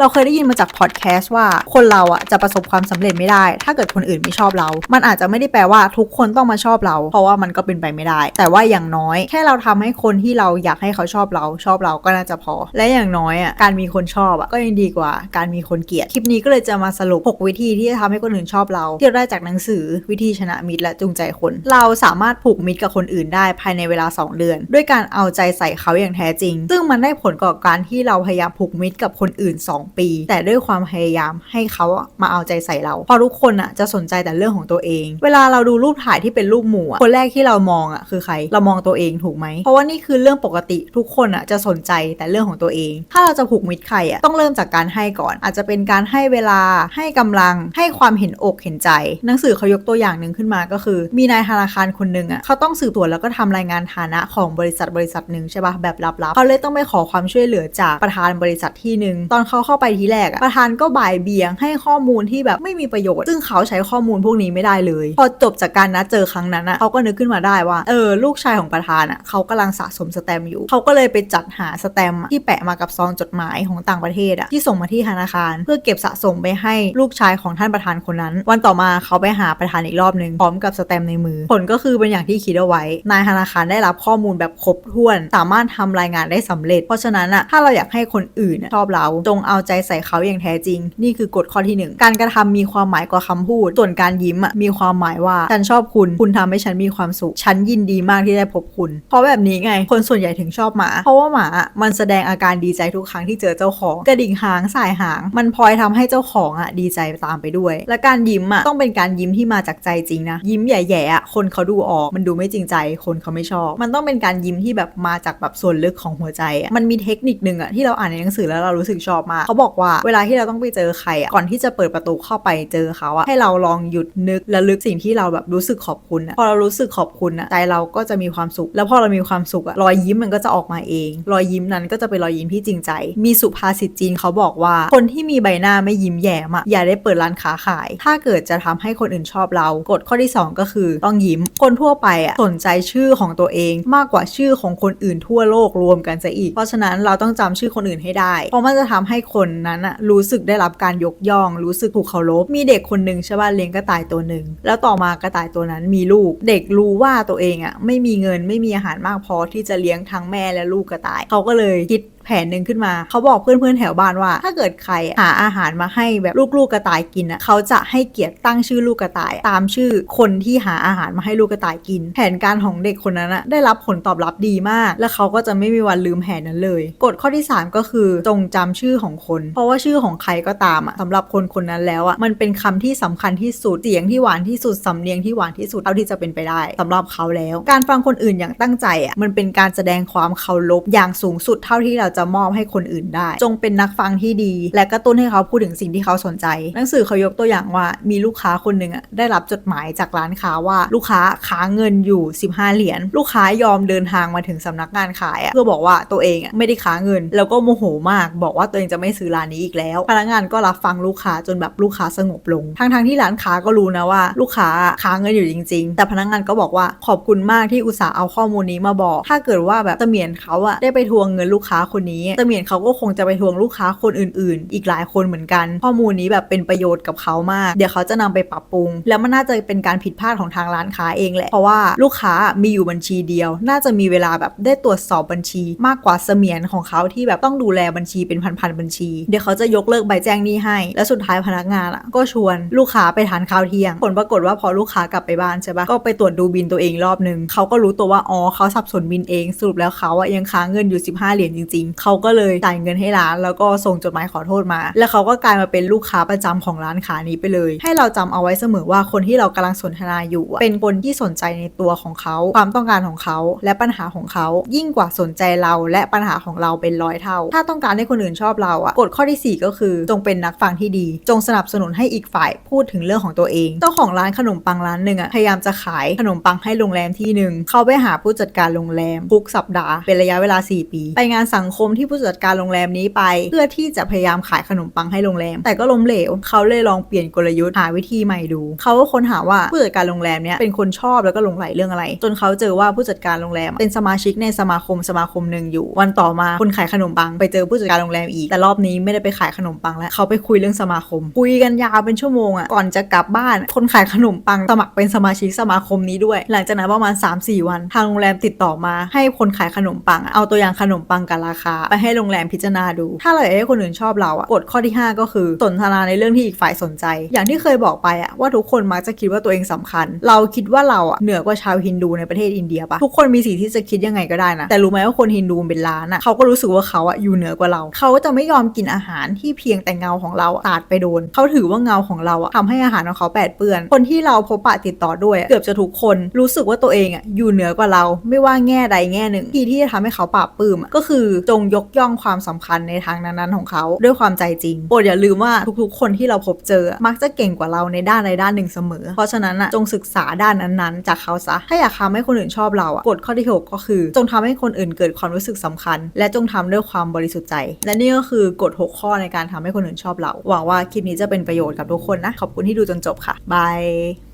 เราเคยได้ยินมาจากพอดแคสต์ว่าคนเราอะจะประสบความสำเร็จไม่ได้ ถ้าเกิดคนอื่นไม่ชอบเรา มันอาจจะไม่ได้แปลว่าทุกคนต้องมาชอบเรา เพราะว่ามันก็เป็นไปไม่ได้ แต่ว่าอย่างน้อย แค่เราทำให้คนที่เราอยากให้เขาชอบเราชอบเราก็น่าจะพอ และอย่างน้อยอะการมีคนชอบอะก็ยังดีกว่า การมีคนเกลียดคลิปนี้ก็เลยจะมาสรุป 6 วิธีที่จะทำให้คนอื่นชอบเรา ที่เราได้จากหนังสือวิธีชนะมิตรและจูงใจคน เราสามารถผูกมิตรกับคนอื่นได้ภายในเวลา 2 เดือน ด้วยการเอาใจใส่เขาอย่างแท้จริง ซึ่งมันได้ผลกับการที่เราพยายามผูกมิตรกับคนอื่น 2ปี แต่ด้วยความพยายามให้เขามาเอาใจใส่เราเพราะทุกคนอะจะสนใจแต่เรื่องของตัวเอง เวลาเราดูรูปถ่ายที่เป็นรูปหมู่คนแรกที่เรามองอะคือใครเรามองตัวเองถูกไหมเพราะว่านี่คือเรื่องปกติทุกคนอะจะสนใจแต่เรื่องของตัวเอง ถ้าเราจะผูกมิตรใครอะต้องเริ่มจากการให้ก่อน อาจจะเป็นการให้เวลาให้กำลังให้ความเห็นอกเห็นใจ หนังสือเขายกตัวอย่างหนึ่งขึ้นมาก็คือ มีนายธนาคารคนหนึ่งอะเขาต้องสืบสวนแล้วก็ทำรายงานฐานะของบริษัทบริษัทหนึ่งใช่ปะแบบลับๆเขาเลยต้องไปขอความช่วยเหลือจากประธานบริษัทที่หนึ่งตอนเขาเข้าไปทีแรกอะประธานก็บ่ายเบี่ยงให้ข้อมูลที่แบบไม่มีประโยชน์ ซึ่งเขาใช้ข้อมูลพวกนี้ไม่ได้เลย พอจบจากการนัดเจอครั้งนั้นอะเขาก็นึกขึ้นมาได้ว่าเออลูกชายของประธานอะเขากำลังสะสมสแตมอยู่ เขาก็เลยไปจัดหาสแตมที่แปะมากับซองจดหมายของต่างประเทศอะที่ส่งมาที่ธนาคาร เพื่อเก็บสะสมไปให้ลูกชายของท่านประธานคนนั้น วันต่อมาเขาไปหาประธานอีกรอบหนึ่งพร้อมกับสแตมในมือ ผลก็คือเป็นอย่างที่คิดเอาไว้ นายธนาคารได้รับข้อมูลแบบครบถ้วน สามารถทำรายงานได้สำเร็จ เพราะฉะนั้นอะถ้าเราอยากให้คนอื่นชอบเราจงเอาใจใส่เขาอย่างแท้จริง นี่คือกฎข้อที่หนึ่งการกระทำมีความหมายกว่าคำพูด ส่วนการยิ้มอะมีความหมายว่าฉันชอบคุณ คุณทำให้ฉันมีความสุข ฉันยินดีมากที่ได้พบคุณ เพราะแบบนี้ไง คนส่วนใหญ่ถึงชอบหมา เพราะว่าหมามันแสดงอาการดีใจทุกครั้งที่เจอเจ้าของ กระดิ่งหางสายหาง มันพลอยทำให้เจ้าของอะดีใจตามไปด้วย และการยิ้มอะต้องเป็นการยิ้มที่มาจากใจจริงนะ ยิ้มแย่ๆอะคนเขาดูออกมันดูไม่จริงใจ คนเขาไม่ชอบ มันต้องเป็นการยิ้มที่แบบมาจากแบบส่วนลึกของหัวใจอะมันมีเทคนิคหนึ่งอะที่เราอ่านในหนังสือแล้วเรารู้สึกชอบมากเขาบอกว่าเวลาที่เราต้องไปเจอใครอะก่อนที่จะเปิดประตูเข้าไปเจอเขาอะให้เราลองหยุดนึกและลึกสิ่งที่เราแบบรู้สึกขอบคุณอะพอเรารู้สึกขอบคุณอะใจเราก็จะมีความสุข แล้วพอเรามีความสุขอะรอยยิ้มมันก็จะออกมาเอง รอยยิ้มนั้นก็จะเป็นรอยยิ้มที่จริงใจ มีสุภาษิตจีนเขาบอกว่า คนที่มีใบหน้าไม่ยิ้มแย้มอะอย่าได้เปิดร้านค้าขาย ถ้าเกิดจะทำให้คนอื่นชอบเรากฎข้อที่สองก็คือต้องยิ้ม คนทั่วไปอะสนใจชื่อของตัวเองมากกว่าชื่อของคนอื่นทั่วโลกรวมกันซะอีก เพราะฉะนั้นเราต้องจำชื่อคนอื่นให้ได้ เพราะมันจะทำให้คนนั้นอะรู้สึกได้รับการยกย่อง รู้สึกถูกเคารพมีเด็กคนหนึ่งใช่ป่ะเลี้ยงกระต่ายตัวหนึ่งแล้วต่อมากระต่ายตัวนั้นมีลูก เด็กรู้ว่าตัวเองอะไม่มีเงินไม่มีอาหารมากพอที่จะเลี้ยงทั้งแม่และลูกกระต่าย เขาก็เลยคิด ผนหนึ่งขึ้นมา เขาบอกเพื่อนๆแถวบ้านว่า ถ้าเกิดใครหาอาหารมาให้แบบลูกๆกระต่ายกินอะเขาจะให้เกียรติตั้งชื่อลูกกระต่าย ตามชื่อคนที่หาอาหารมาให้ลูกกระต่ายกิน แผนการของเด็กคนนั้นอะได้รับผลตอบรับดีมาก และเขาก็จะไม่มีวันลืมแผนนั้นเลยกฎข้อที่ 3 ก็คือจงจำชื่อของคน เพราะว่าชื่อของใครก็ตามอะสำหรับคนคนนั้นแล้วอะมันเป็นคำที่สำคัญที่สุดเสียงที่หวานที่สุดสำเนียงที่หวานที่สุดเท่าที่จะเป็นไปได้สำหรับเขาแล้ว การฟังคนอื่นอย่างตั้งใจอะมันเป็นการแสดงความเคารพอย่างสูงสุดเท่าที่เราจะมอบให้คนอื่นได้ จงเป็นนักฟังที่ดี และกระตุ้นให้เขาพูดถึงสิ่งที่เขาสนใจ หนังสือเขายกตัวอย่างว่ามีลูกค้าคนหนึ่งอะได้รับจดหมายจากร้านค้าว่าลูกค้าค้างเงินอยู่ 15 เหรียญลูกค้ายอมเดินทางมาถึงสำนักงานขายอะเพื่อบอกว่าตัวเองอะไม่ได้ค้างเงิน แล้วก็โมโหมาก บอกว่าตัวเองจะไม่ซื้อร้านนี้อีกแล้ว พนักงานก็รับฟังลูกค้าจนแบบลูกค้าสงบลงทั้งทที่ร้านค้าก็รู้นะว่า ลูกค้าค้างเงินอยู่จริง ๆ แต่พนักงานก็บอกว่าขอบคุณมากที่อุตส่าห์เอาข้อมูลนี้มาบอก ถ้าเกิดว่าแบบเสมียนเขาอะได้ไปทวงเงินลูกค้าคนนี้เสมียนเขาก็คงจะไปทวงลูกค้าคนอื่นๆ อีกหลายคนเหมือนกัน ข้อมูลนี้แบบเป็นประโยชน์กับเขามาก เดี๋ยวเขาจะนำไปปรับปรุง แล้วมันน่าจะเป็นการผิดพลาดของทางร้านค้าเองแหละ เพราะว่าลูกค้ามีอยู่บัญชีเดียว น่าจะมีเวลาแบบได้ตรวจสอบบัญชี มากกว่าเสมียนของเขาที่แบบต้องดูแลบัญชีเป็นพันๆบัญชี เดี๋ยวเขาจะยกเลิกใบแจ้งหนี้ให้ แล้วสุดท้ายพนักงานอะก็ชวนลูกค้าไปทานข้าวเที่ยง ผลปรากฏว่าพอลูกค้ากลับไปบ้านใช่ปะก็ไปตรวจดูบินตัวเองรอบนึงเขาก็รู้ตัวว่าอ๋อเขาสับสนบินเองสรุปแล้วเขาอะยังค้างเงินอยู่ 15 เหรียญจริงๆเขาก็เลยจ่ายเงินให้ร้าน แล้วก็ส่งจดหมายขอโทษมา แล้วเขาก็กลายมาเป็นลูกค้าประจำของร้านค้านี้ไปเลย ให้เราจำเอาไว้เสมอว่าคนที่เรากำลังสนทนาอยู่อะเป็นคนที่สนใจในตัวของเขา ความต้องการของเขาและปัญหาของเขา ยิ่งกว่าสนใจเราและปัญหาของเราเป็นร้อยเท่า ถ้าต้องการให้คนอื่นชอบเราอะกฎข้อที่ 4 ก็คือ จงเป็นนักฟังที่ดี จงสนับสนุนให้อีกฝ่ายพูดถึงเรื่องของตัวเอง เจ้าของร้านขนมปังร้านหนึ่งอะพยายามจะขายขนมปังให้โรงแรมที่หนึ่งเขาไปหาผู้จัดการโรงแรมทุกสัปดาห์เป็นระยะเวลา 4 ปี ไปงานสังคคมที่ผู้จัดการโรงแรมนี้ไป เพื่อที่จะพยายามขายขนมปังให้โรงแรม แต่ก็ล้มเหลว เขาเลยลองเปลี่ยนกลยุทธ์หาวิธีใหม่ดู เขาก็ค้นหาว่าผู้จัดการโรงแรมเนี้ยเป็นคนชอบแล้วก็หลงไหลเรื่องอะไร จนเขาเจอว่าผู้จัดการโรงแรม เป็นสมาชิกในสมาคมสมาคมหนึ่งอยู่ วันต่อมาคนขายขนมปังไปเจอผู้จัดการโรงแรมอีก แต่รอบนี้ไม่ได้ไปขายขนมปังแล้วเขาไปคุยเรื่องสมาคม คุยกันยาวเป็นชั่วโมงอะ ก่อนจะกลับบ้าน คนขายขนมปังสมัครเป็นสมาชิกสมาคมนี้ด้วย หลังจากนั้นประมาณ 3-4 วัน ทางโรงแรมติดต่อมาให้คนขายขนมปัง เอาตัวอย่างขนมปังกับราคาไปให้โรงแรมพิจารณาดู ถ้าเราอยากให้คนอื่นชอบเราอะกฎข้อที่ 5 ก็คือ สนทนาในเรื่องที่อีกฝ่ายสนใจ อย่างที่เคยบอกไปอะว่าทุกคนมักจะคิดว่าตัวเองสำคัญ เราคิดว่าเราอะเหนือกว่าชาวฮินดูในประเทศอินเดียปะทุกคนมีสิทธิ์ที่จะคิดยังไงก็ได้นะแต่รู้ไหมว่าคนฮินดูเป็นล้านอะเขาก็รู้สึกว่าเขาอะอยู่เหนือกว่าเรา เขาจะไม่ยอมกินอาหารที่เพียงแต่เงาของเราอะสาดไปโดน เขาถือว่าเงาของเราอะทำให้อาหารของเขาแปดเปื้อน คนที่เราพบปะติดต่อด้วย เกือบจะทุกคนรู้สึกว่าตัวเองอะอยู่เหนือกว่าเรา ไม่ว่าแง่ใดแง่หนึ่งที่ที่จะทำให้เขาปราบปื้มก็คือจงยกย่องความสำคัญในทางนั้นๆของเขาด้วยความใจจริงโปรดอย่าลืมว่าทุกๆ คนที่เราพบเจอมักจะเก่งกว่าเราในด้านใดด้านหนึ่งเสมอ เพราะฉะนั้นอะจงศึกษาด้านนั้นๆ จากเขาซะถ้าอยากทำให้คนอื่นชอบเราอะกฎข้อที่หกก็คือ จงทำให้คนอื่นเกิดความรู้สึกสำคัญ และจงทำด้วยความบริสุทธิ์ใจ และนี่ก็คือกฎหกข้อในการทำให้คนอื่นชอบเราหวังว่าคลิปนี้จะเป็นประโยชน์กับทุกคนนะขอบคุณที่ดูจนจบค่ะบาย